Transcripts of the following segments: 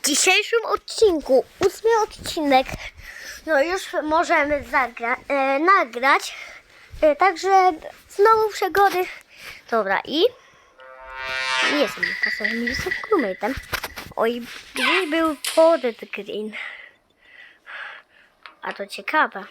W dzisiejszym odcinku, ósmy odcinek, no już możemy zagra- e, nagrać. E, także znowu przygody. Dobra, i nie jestem pasażerem, jestem crewmate'em. Oj, był Podet Green. A to ciekawe.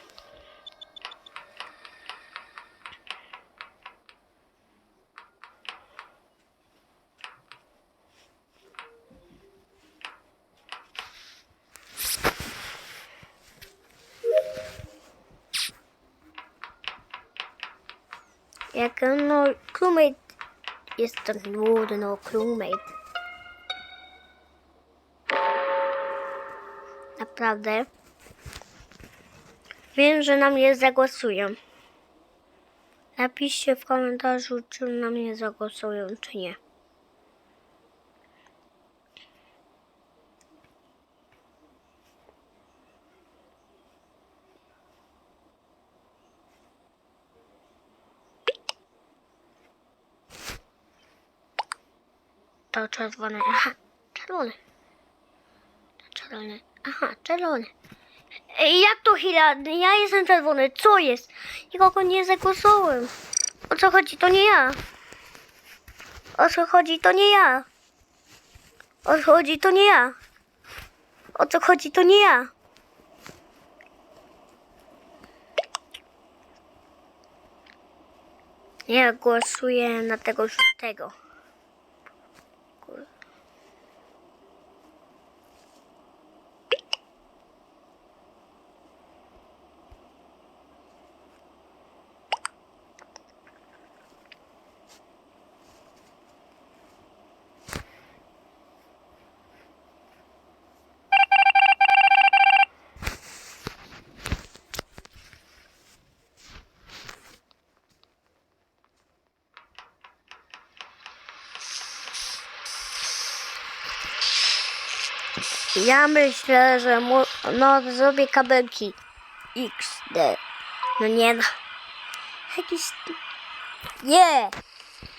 Jak no, crewmate jest to nudny no, crewmate. Naprawdę. Wiem, że na mnie zagłosują. Napiszcie w komentarzu, czy na mnie zagłosują, czy nie. To czerwony. Aha, czerwony. Czerwony. Aha, czerwony. Jak to chwila? Ja jestem czerwony. Co jest? Nikogo nie zagłosowałem. O co chodzi? To nie ja. O co chodzi? To nie ja. O co chodzi? To nie ja. O co chodzi? To nie ja. Ja głosuję na tego żółtego. Ja myślę, że mu, no zrobię kabelki XD. No nie no. Jakiś... Nie!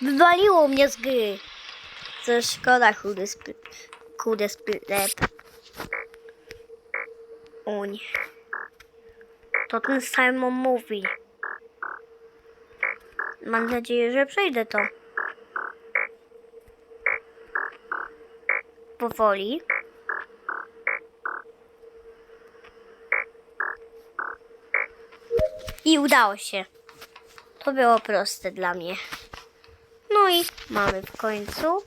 Wywaliło mnie z gry. To szkoda chudy sp... Chudy splep. O nie. To ten Simon mówi. Mam nadzieję, że przejdę to. Powoli. I udało się. To było proste dla mnie. No i mamy w końcu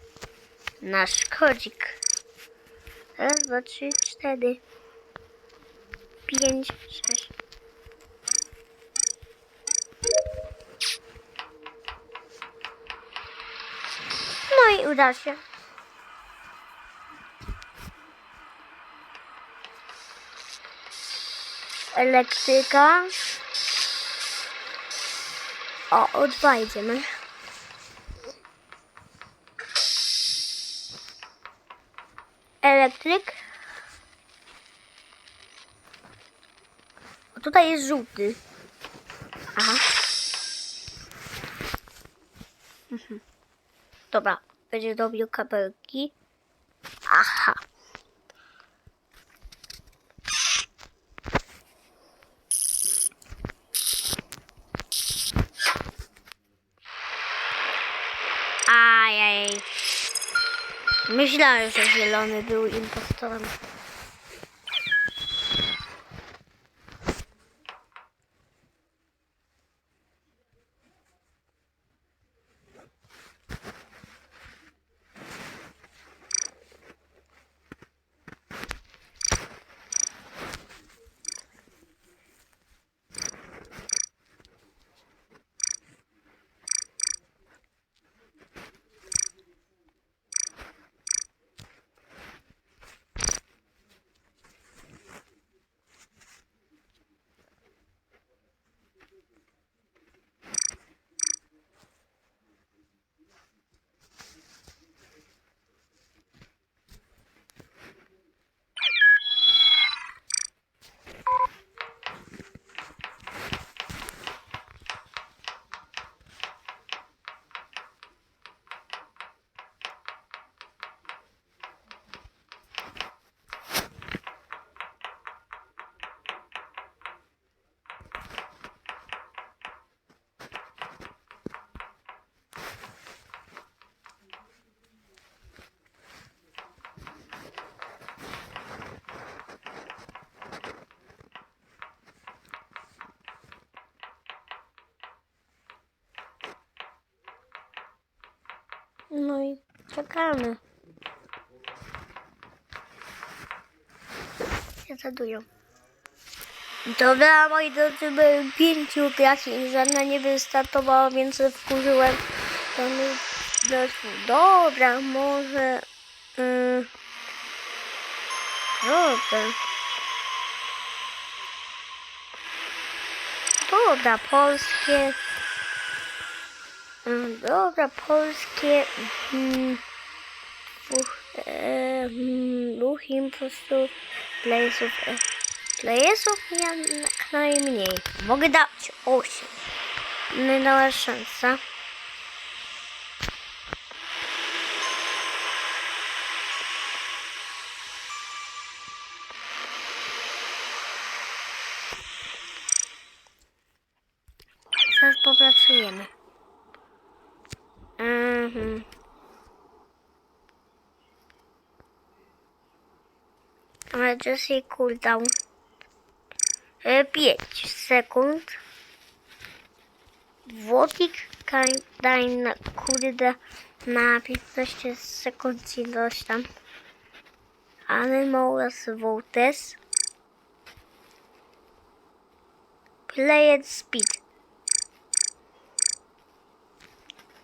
nasz kodzik. Raz, dwa, trzy, cztery, pięć, sześć. No i uda się. Elektryka. O, o dwa idziemy. Elektryk. O, tutaj jest żółty. Aha. Mhm. Dobra, będzie robił kabelki. Aha. Myślałem, że zielony był impostorem. Czekamy. się zadują. Dobra, moi drodzy, były pięciu graczy i żadna nie wystartowała, więc wkurzyłem. To. Dobra, może... Yy, dobra. Dobra, polskie. Dobra, polskie. Mm, dwóch, e, dwóch impulsów, playsów, e, playsów ja jak najmniej. Mogę dać 8. Mała szansa. Mhm. Ale jej cooldown. 5 sekund. Włotik daj na kurde na 15 sekund ilość tam. Animals Voltes. Play at speed.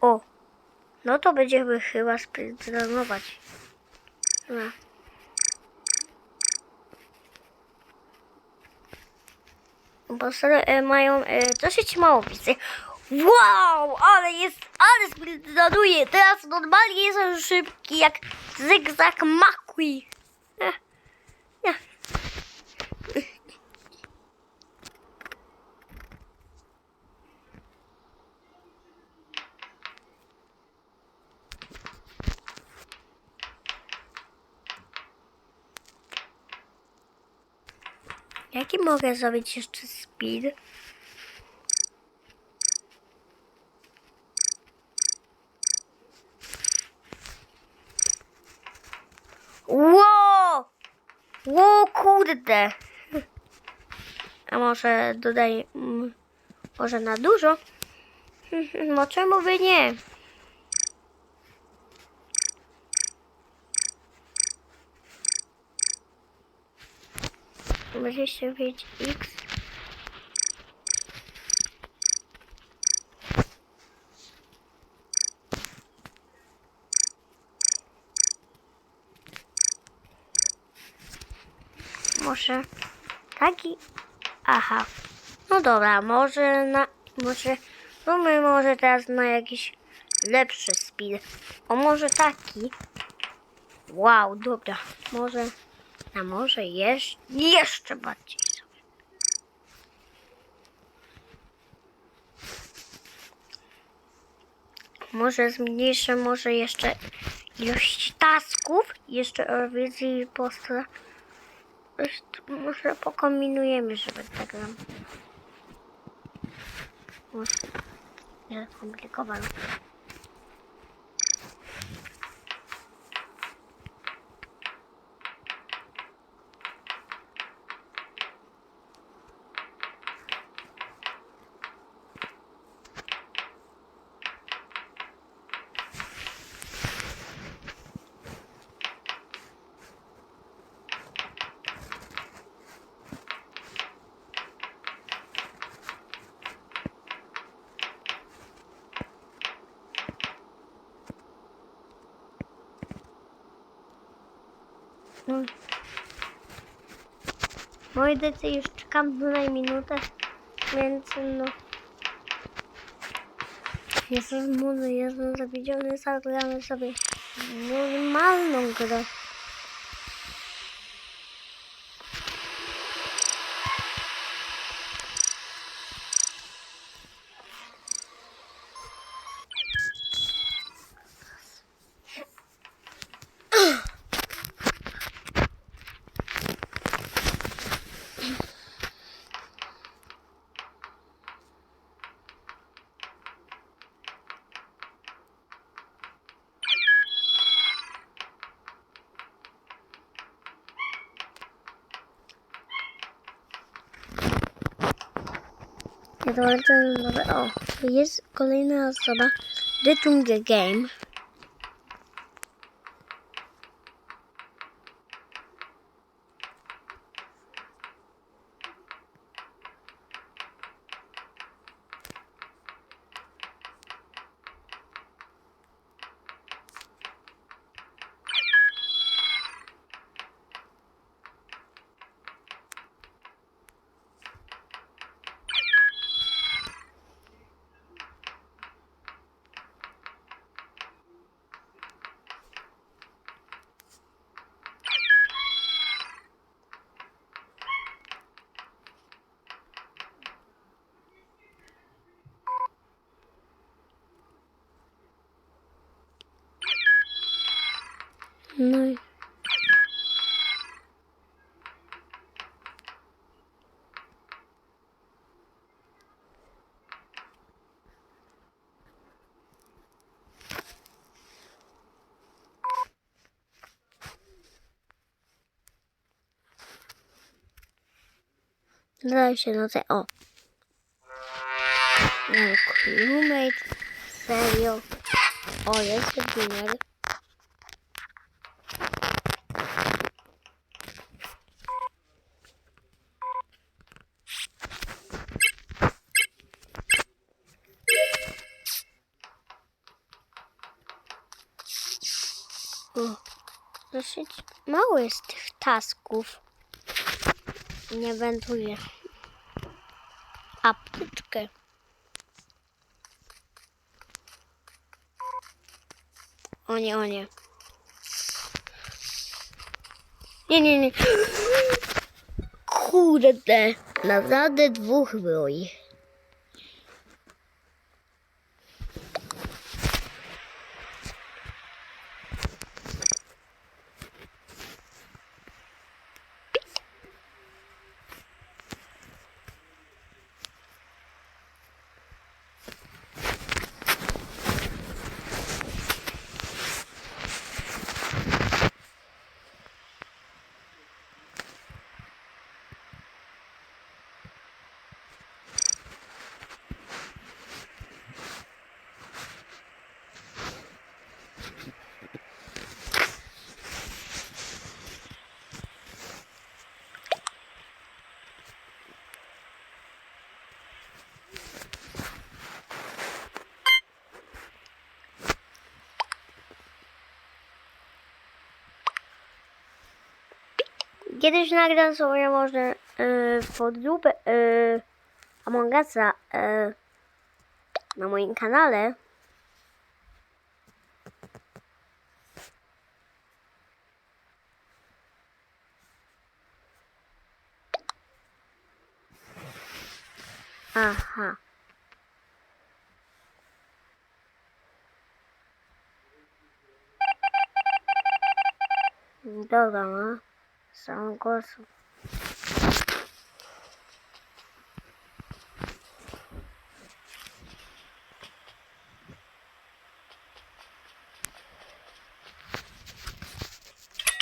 O, no to będziemy chyba speedrunować. No. Bo sobie, e, mają e, dosyć mało widzę. Wow, ale jest, ale speedrunuje. Teraz normalnie jestem szybki jak zygzak McQueen. Eh, Jaki mogę zrobić jeszcze speed? Ło! Ło, kurde! A może dodaj... mm, Może na dużo? No czemu by nie? Dwadzieścia pięć x Może taki. Aha. No dobra, może na. Może. No my może teraz na jakiś lepszy speed. O może taki. Wow, dobra. Może. A może jeszcze, jeszcze bardziej. Może zmniejszę może jeszcze ilość tasków. Jeszcze o wizji postra. Jeszcze Może pokombinujemy, żeby tak nam. Może nie skomplikowane. No. Drodzy, już czekam na minutę, więc no. Jestem młody, jestem zawiedziony, zagramy sobie normalną grę. Nowe. O, jest kolejna osoba. Jungle Game. No i... Zdaje się no te o. Crewmate. Serio. O, jest winner. O, dosyć mało jest tych tasków. Nie wędruję. Apteczkę. O nie, o nie. Nie, nie, nie. Kurde, naprawdę dwóch broi. Kiedyś nagram sobie może yy, podróbę yy, Among Usa yy, na moim kanale. Aha. Dobra, no. Sağlık olsun.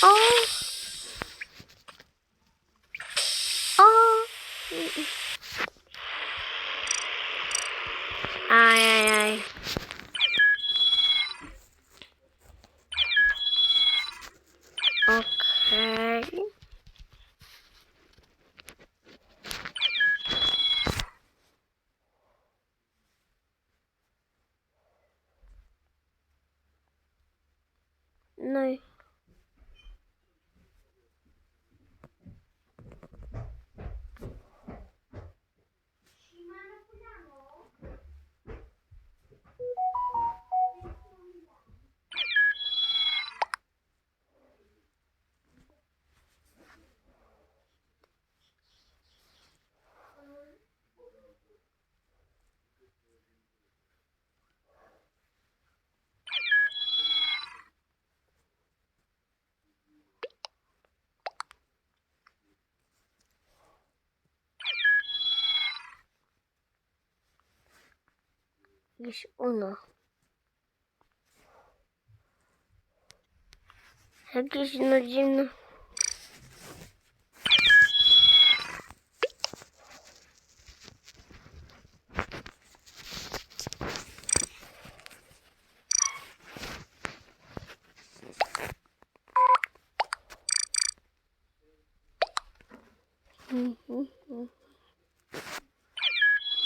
Oh. Jakieś uno. Jakieś no dziwne. Mhm, mhm.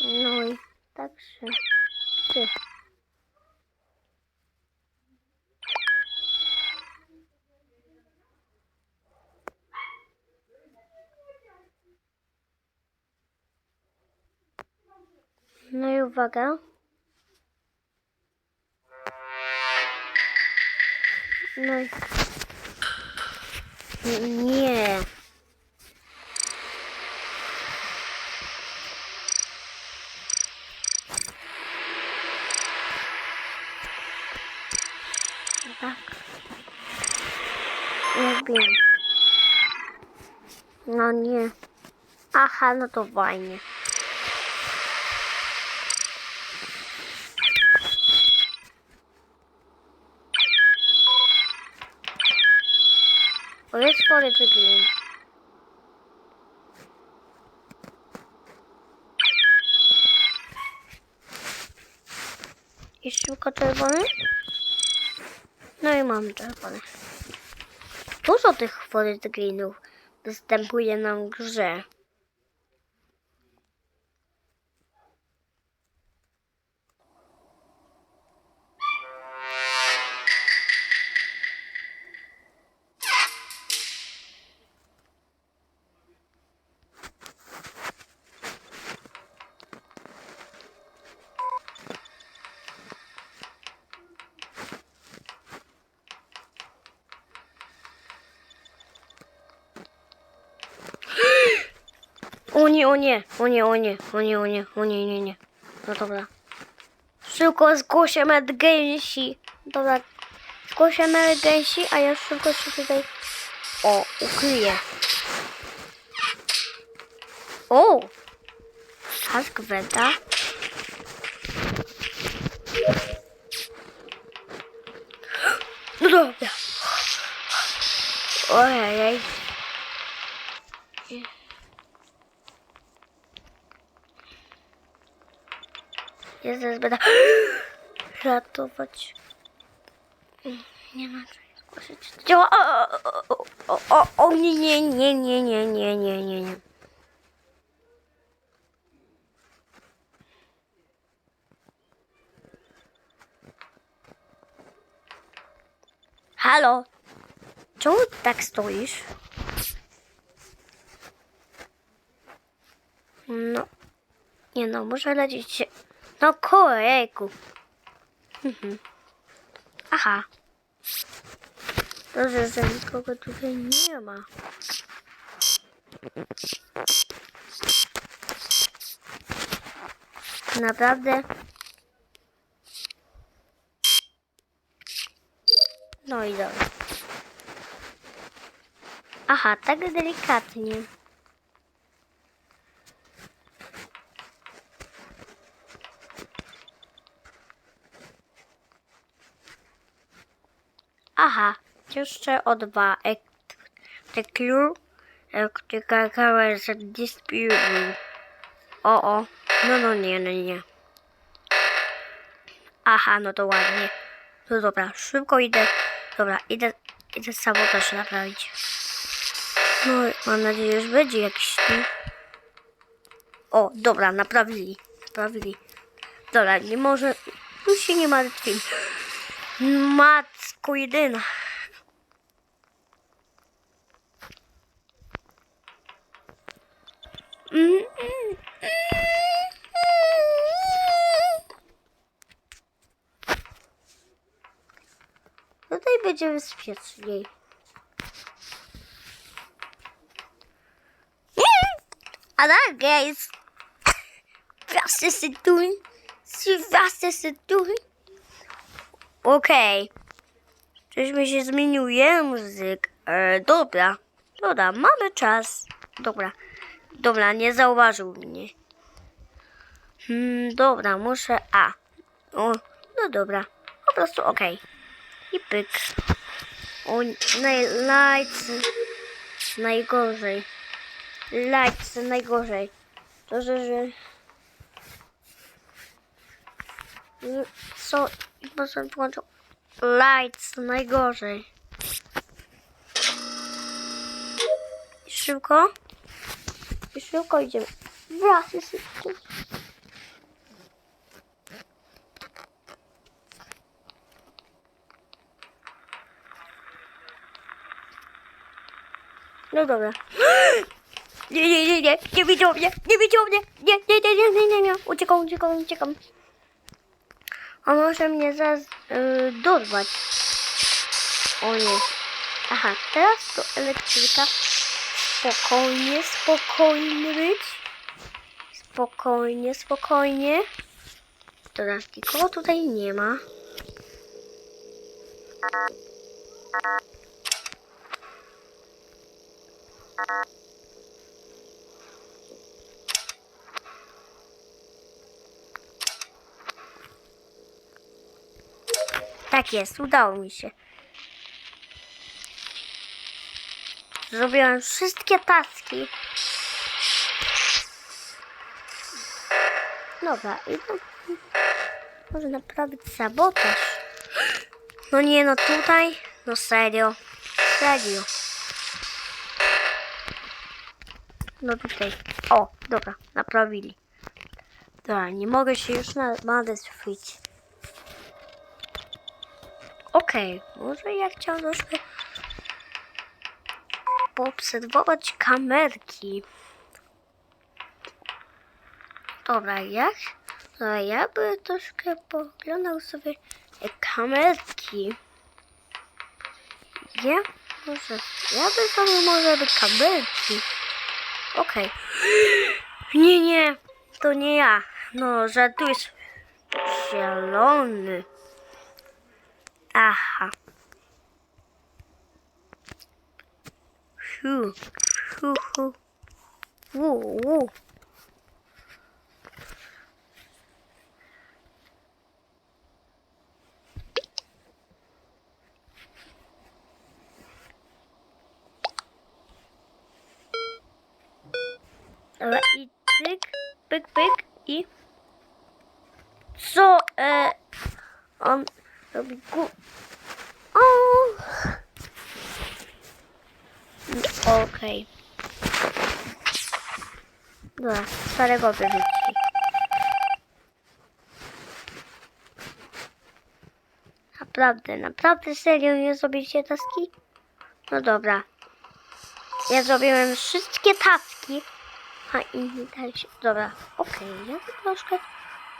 No i tak się. Ty. No i uwaga. No i... Nie. Tak. Nie wiem. No nie. Aha, no to fajnie. O, jest spory tygryn. Jest tylko czerwony? No i mam czerwony. Dużo tych forygrinów występuje nam w grze. Nie, o nie, o nie, o nie, o nie, o nie, o nie, nie, nie. No dobra. Szybko zgłosimy gęsi. Dobra, zgłosimy gęsi, a ja szybko się tutaj... O, ukryję. O! Kask weta. No dobra. Ojej. Ja zaraz ratować. Nie ma co zgłosić. Działa. O, o, o, o, nie, nie, nie, nie, nie, nie, nie, nie, nie. Halo? Czemu tak stoisz? No. Nie no, muszę lecieć. No korejku. Mhm. Aha. Dobrze, że nikogo tutaj nie ma. Naprawdę? No i. Aha, tak delikatnie. Aha, jeszcze o dwa. The clue electrical colors dispute. O, o. No, no, nie, no, nie. Aha, no to ładnie. No dobra, szybko idę. Dobra, idę, idę sabotaż naprawić. No, mam nadzieję, że będzie jakiś. O, dobra, naprawili. Naprawili. Dobra, nie może... Tu się nie martwi. Matko jedyna. Tutaj będzie bezpieczniej. Hello guys. What is it doing? See what is it? Okej. Coś mi się zmienił język. E, dobra. Dobra, mamy czas. Dobra. Dobra, nie zauważył mnie. Hmm, dobra, muszę... A. O, no dobra. Po prostu okej. I pyk. O, naj, lights. Najgorzej. Lights najgorzej. To, że... że... Co? Może włączą. Lights najgorzej. Szybko. I szybko idziemy. Wraz jest No dobra. Nie, nie, nie, nie, nie widział mnie, nie widział mnie, nie, nie, nie, nie, nie, nie, nie, uciekam, uciekam, uciekam. On może mnie zaraz yy, dorwać. O nie. Aha, teraz to elektryka. Spokojnie, spokojnie być. Spokojnie, spokojnie. Teraz nikogo tutaj nie ma. Tak jest, udało mi się. Zrobiłem wszystkie taski. Dobra, i to może naprawić sabotaż. No nie, no tutaj, no serio, serio. No tutaj, o, dobra, naprawili. Dobra, nie mogę się już na martwić. Okej, może ja chciałam troszkę poobserwować kamerki. Dobra, jak? Dobra, ja by troszkę poglądał sobie kamerki. Ja? Może, ja by sobie może by kamerki. Okej. Nie, nie, to nie ja. No, żartujesz. Zielony. Aha. Hu, hu, hu. Wu, wu. Dobra, i cyk, pyk, pyk i... Co, e... On Okej. Dobra, starego wyrzuci. Naprawdę, naprawdę serio nie zrobiliście taski? No dobra. Ja zrobiłem wszystkie taski. A inni dali się. Dobra, okej, ja bym troszkę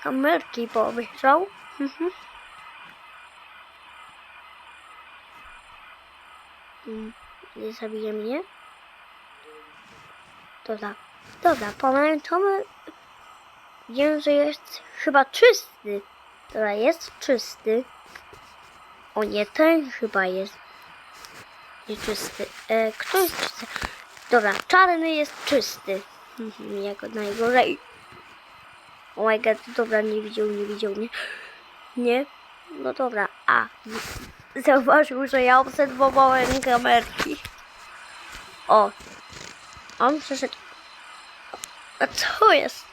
kamerki poobejrzał. Mhm. Mm, Nie zabije mnie. Dobra, dobra, pomarańczowy. Wiem, że jest chyba czysty. Dobra, jest czysty. O nie, ten chyba jest nieczysty. E, kto jest czysty? Dobra, czarny jest czysty. Mhm, Jako najgorzej. Oh my god, dobra, nie widział, nie widział mnie. Nie? No dobra, a. Zauważył, że ja obserwowałem kamerki. O. On przeszedł. A co jest?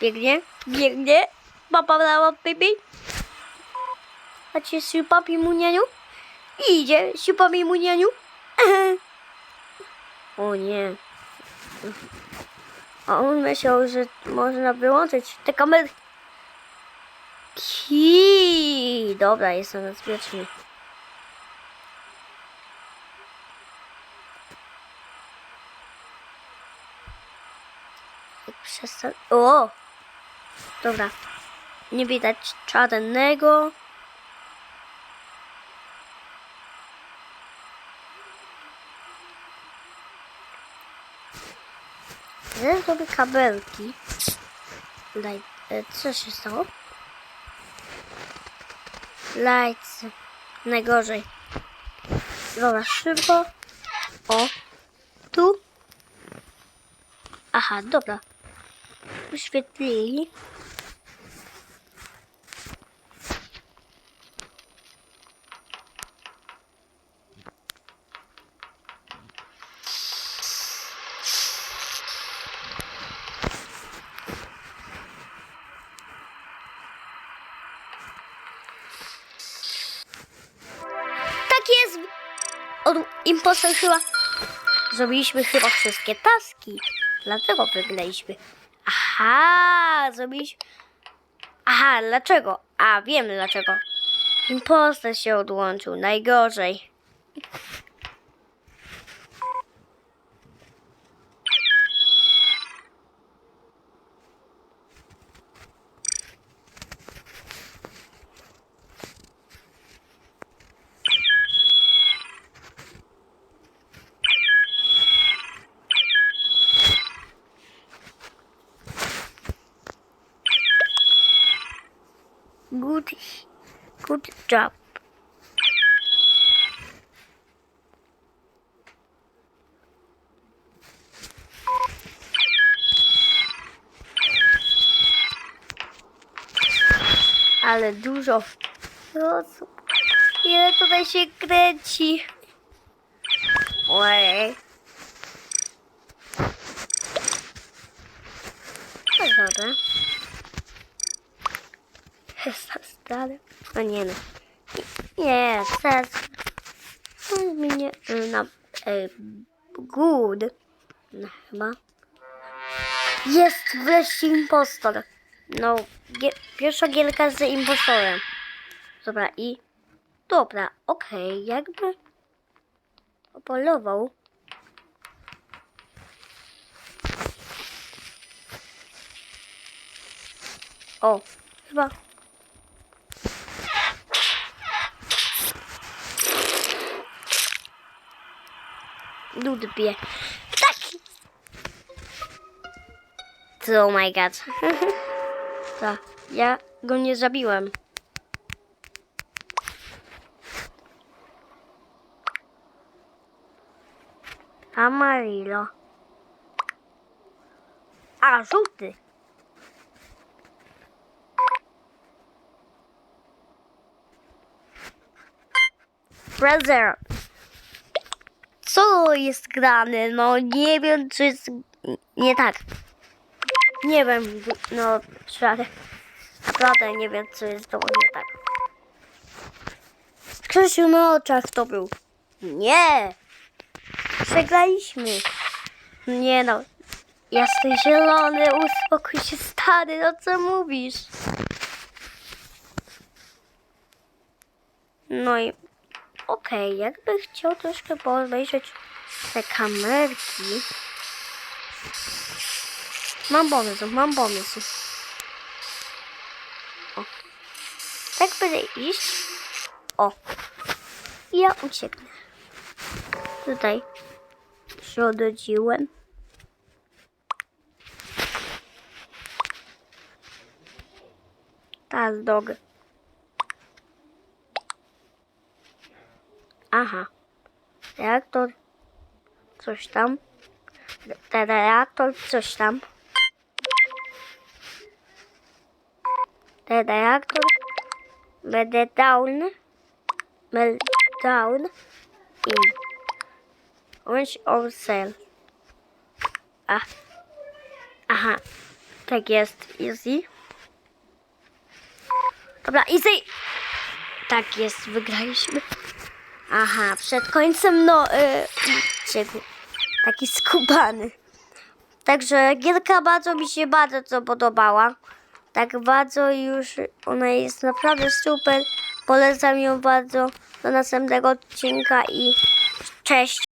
Biegnie, biegnie. Papa dała baby. A cię siupapi munianiu? Idzie, siupapi munianiu. O nie. A on myślał, że można wyłączyć te kamery. Ki, dobra, jestem bezpieczny. Jak Przestań. O! Dobra. Nie widać czarnego. Zaraz zrobię kabelki. Daj, e, co się stało? Lights. Najgorzej. Dobra, szybko. O. Tu. Aha, dobra. Wyświetlili. Tak jest! Od impostor chyba... Zrobiliśmy chyba wszystkie taski. Dlatego wygraliśmy. Aha, zrobiliśmy... Aha, dlaczego? A, wiem dlaczego. Impostor się odłączył. Najgorzej. job. Ale dużo osób. Ile tutaj się kręci. Ojej. No dobra. Jest stary. O nie no. Nie, teraz. Y, na. Y, good. No chyba. Jest wreszcie impostor. No, gie, pierwsza gierka z impostorem. Dobra, i. Dobra, okej, jakby. Opolował. O, chyba. Dudbie. Tak! Oh my god. Tak, ja go nie zabiłem. Amarillo. A, żółty. Brother. Co jest grane? No nie wiem, czy jest nie tak. Nie wiem, no szary. Naprawdę nie wiem, co jest to nie tak. Krzysiu na oczach to był. Nie! Przegraliśmy. Nie no. Jesteś zielony, uspokój się stary, no co mówisz? No i okej, jakby chciał troszkę obejrzeć te kamerki. Mam pomysł, mam pomysł. O. Tak będę iść. O. I ja ucieknę. Tutaj się ododziłem. Tak, dog. Aha. Reaktor. Coś tam. Ten reaktor, coś tam. Ten reaktor. Będę down. Meltdown. In. Orange or cell. A. Aha. Tak jest. Easy. Dobra, easy. Tak jest, wygraliśmy. Aha, przed końcem, no, yy. Taki skubany. Także gierka bardzo mi się bardzo co podobała. Tak bardzo już ona jest naprawdę super. Polecam ją bardzo do następnego odcinka i cześć.